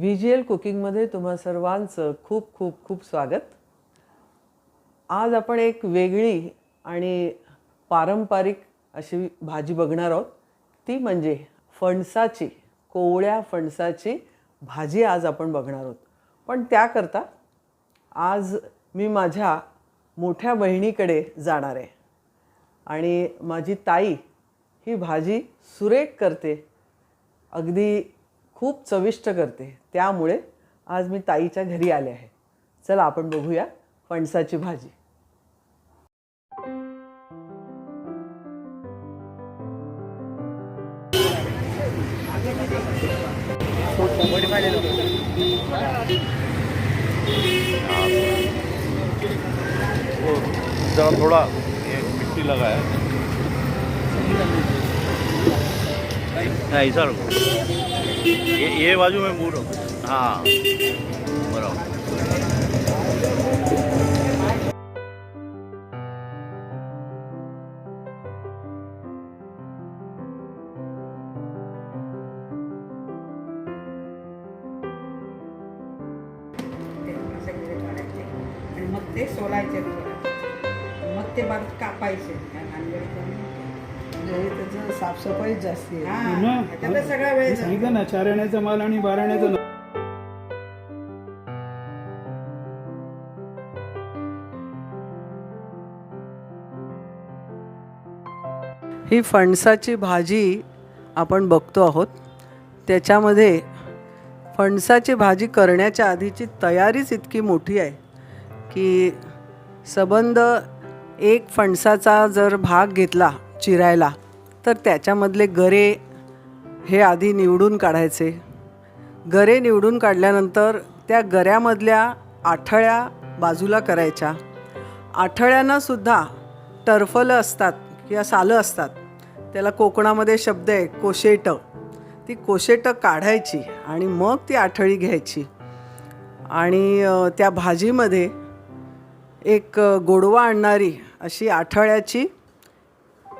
V G L कुकिंगमध्ये तुम्हा सर्वांचं खूप खूप खूप स्वागत. आज आपण एक वेगळी आणि पारंपरिक अशी भाजी बघणार आहोत. ती म्हणजे फणसाची कोवळ्या फणसाची भाजी आज आपण बघणार आहोत. पण त्याकरता आज मी माझ्या मोठ्या बहिणीकडे जाणार आहे. आणि माझी ताई ही भाजी सुरेख करते. अगदी खूप चविष्ट करते. त्यामुळे आज मी ताईच्या घरी आले आहे. चला आपण बघूया फणसाची भाजी. जरा थोड़ा ये मिट्टी लगा है हाँ ऐसा रखो ये ये बाजू में मुँह रखो हाँ बराबर ते असे गोळे काढायचे आणि मग ते सोलायचे थोडं मग ते बारीक कापायचे त्या भानगडी करून म्हणजे त्याचं साफसफाई जास्ती आहे. हा पुन्हा त्याच्यात सगळा वेळ मी जातो. सांगितलं ना चार आण्याचा माल आणि बारा आण्याचा न- ही फणसाची भाजी आपण बघतो आहोत. त्याच्यामध्ये फणसाची भाजी करण्याच्या आधीची तयारीच इतकी मोठी आहे की सबंध एक फणसाचा जर भाग घेतला चिरायला. तर त्याच्यामधले गरे हे आधी निवडून काढायचे. गरे निवडून काढल्यानंतर त्या गऱ्यामधल्या आठळ्या बाजूला करायच्या. आठळ्यांनासुद्धा टर्फलं असतात किंवा सालं असतात. त्याला कोकणामध्ये शब्द आहे कोशेटं. ती कोशेटं काढायची आणि मग ती आठळी घ्यायची. आणि त्या भाजीमध्ये एक गोडवा आणणारी अशी आठळ्याची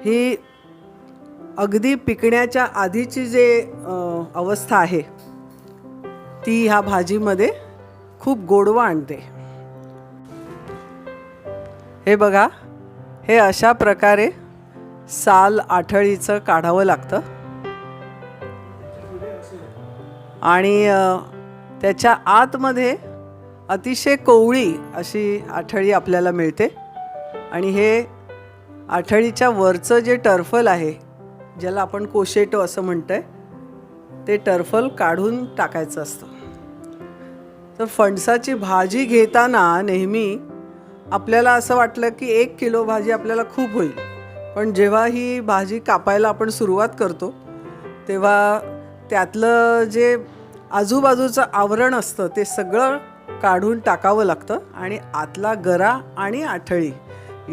ही अगदी पिकण्याच्या आधीची जे अवस्था आहे ती ह्या भाजीमध्ये खूप गोडवा आणते. हे बघा हे अशा प्रकारे साल आठळीचं काढावं लागतं. आणि त्याच्या आतमध्ये अतिशय कोवळी अशी आठळी आपल्याला मिळते. आणि हे आठळीच्या वरचं जे टर्फल आहे ज्याला आपण कोशेटो असं म्हणतोय ते टर्फल काढून टाकायचं असतं. तर फणसाची भाजी घेताना नेहमी आपल्याला असं वाटलं की एक किलो भाजी आपल्याला खूप होईल. पण जेव्हा ही भाजी कापायला आपण सुरुवात करतो तेव्हा त्यातलं जे आजूबाजूचं आवरण असतं ते सगळं काढून टाकावं लागतं आणि आतला गरा आणि आठळी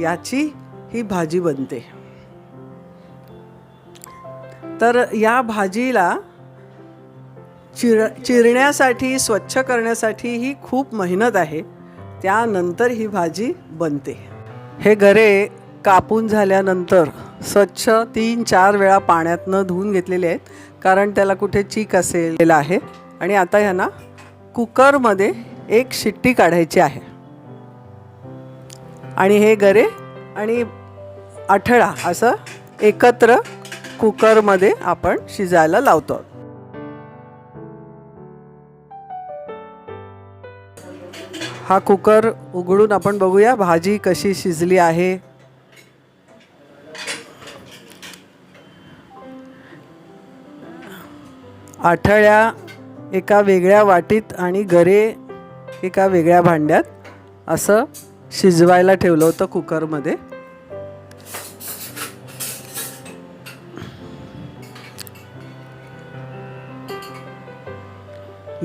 याची ही भाजी बनते. तर या भाजीला चिर चिरण्यासाठी स्वच्छ करण्यासाठी ही खूप मेहनत आहे. त्यानंतर ही भाजी बनते. हे गरे कापून झाल्यानंतर स्वच्छ तीन चार वेळा पाण्यातनं धुवून घेतलेले आहेत. कारण त्याला कुठे चीक असेल आहे. आणि आता ह्यांना कुकरमध्ये एक शिट्टी काढायची आहे. आणि हे गरे आणि आठळा असं एकत्र कुकरमध्ये आपण शिजायला लावतो. हा कुकर उघडून आपण बघूया भाजी कशी शिजली आहे. आठळ्या एका वेगळ्या वाटीत आणि गरे एका वेगळ्या भांड्यात असं शिजवायला ठेवलं होतं कुकरमध्ये.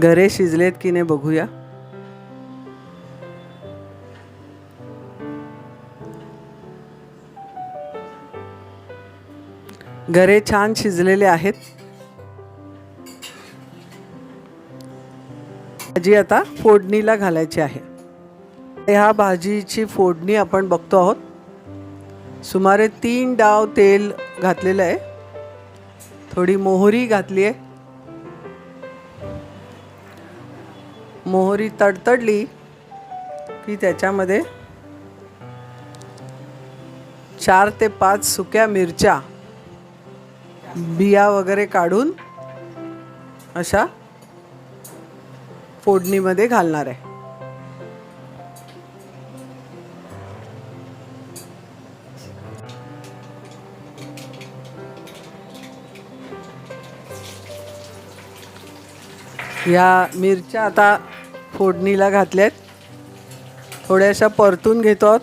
गरे शिजलेत की नाही बघूया. गरे छान शिजलेले आहेत. भाजी आता फोडणीला घालायची आहे. ह्या भाजीची फोडणी आपण बघतो आहोत. सुमारे तीन डाव तेल घातलेलं आहे. थोडी मोहरी घातली आहे. मोहरी तडतडली की त्याच्यामध्ये चार ते पाच सुक्या मिरच्या बिया वगैरे काढून अशा फोडणीमध्ये घालणार आहे. या मिरच्या आता फोडणीला घातल्यात. थोड्याशा परतून घेतो आहोत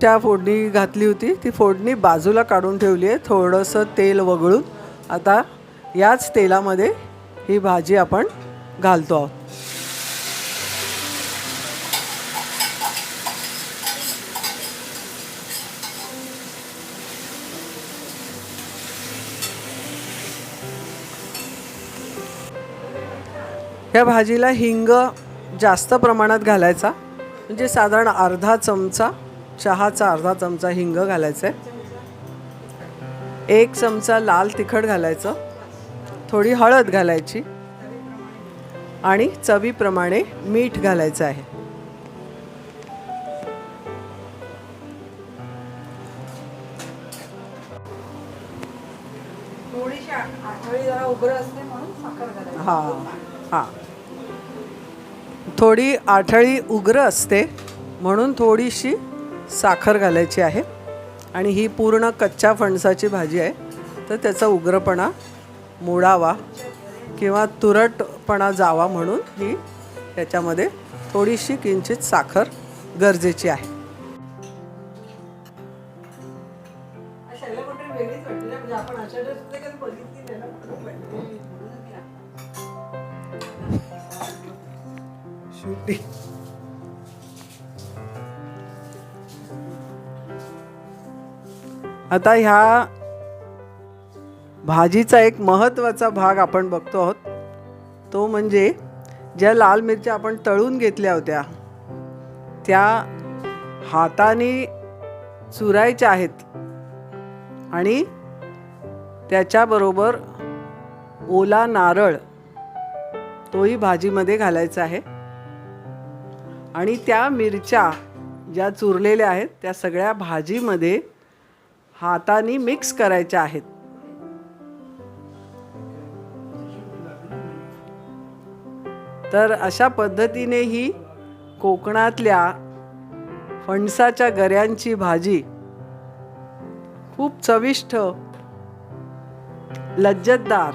त्या फोडणी घातली होती. ती फोडणी बाजूला काढून ठेवली आहे. थोडंसं तेल वगळून. आता याच तेलामध्ये ही भाजी आपण घालतो आहोत. या भाजीला हिंग जास्त प्रमाणात घालायचा. म्हणजे साधारण अर्धा चमचा चहाचा अर्धा चमचा हिंग घालायचा आहे एक चमचा लाल तिखट घालायचं. थोडी हळद घालायची. आणि चवीप्रमाणे मीठ घालायचं आहे. थोडीशी आ- थोडी आठळी उग्र असते म्हणून थोडीशी साखर घालायची आहे. आणि ही पूर्ण कच्च्या फणसाची भाजी आहे. तर त्याचा उग्रपणा मोडावा किंवा तुरटपणा जावा म्हणून ही त्याच्यामध्ये थोडीशी किंचित साखर गरजेची आहे. आपण शेवटी. आता ह्या भाजीचा एक महत्त्वाचा भाग आपण बघतो आहोत. तो म्हणजे ज्या लाल मिरच्या आपण तळून घेतल्या होत्या त्या हाताने चुरायच्या आहेत आणि त्याच्याबरोबर ओला नारळ तोही भाजीमध्ये घालायचा आहे. आणि त्या मिरच्या ज्या चुरलेल्या आहेत त्या सगळ्या भाजीमध्ये हाताने मिक्स करायच्या आहेत. तर अशा पद्धतीने ही कोकणातल्या फणसाच्या गऱ्यांची भाजी खूप चविष्ट लज्जतदार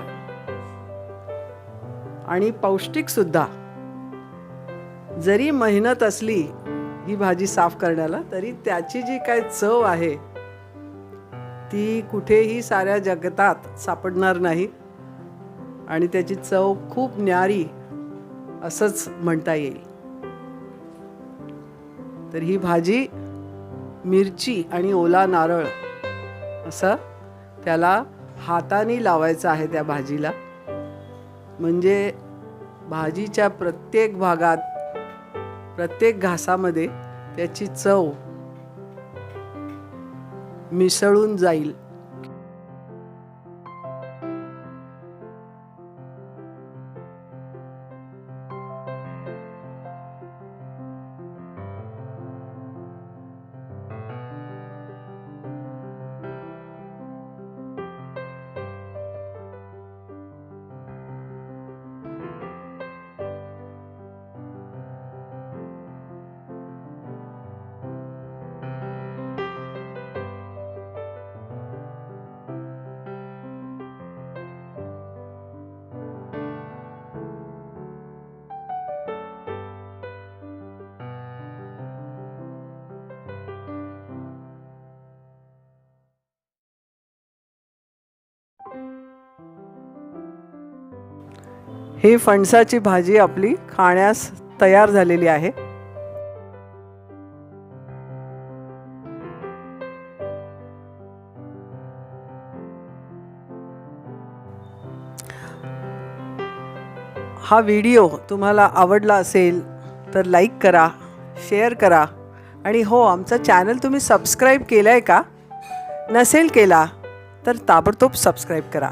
आणि पौष्टिकसुद्धा. जरी मेहनत असली ही भाजी साफ करण्याला तरी त्याची जी काय चव आहे ती कुठेही साऱ्या जगतात सापडणार नाही. आणि त्याची चव खूप न्यारी असंच म्हणता येईल. तर ही भाजी मिरची आणि ओला नारळ असं त्याला हाताने लावायचं आहे त्या भाजीला. म्हणजे भाजीच्या प्रत्येक भागात प्रत्येक घासामध्ये त्याची चव मिसळून जाईल. ही फणसाची भाजी आपली खाण्यास तयार झालेली आहे. हा व्हिडिओ तुम्हाला आवडला असेल तर लाईक करा शेअर करा आणि हो आमचा चॅनल तुम्ही सबस्क्राईब केला आहे का? नसेल केला तर ताबडतोब सबस्क्राईब करा.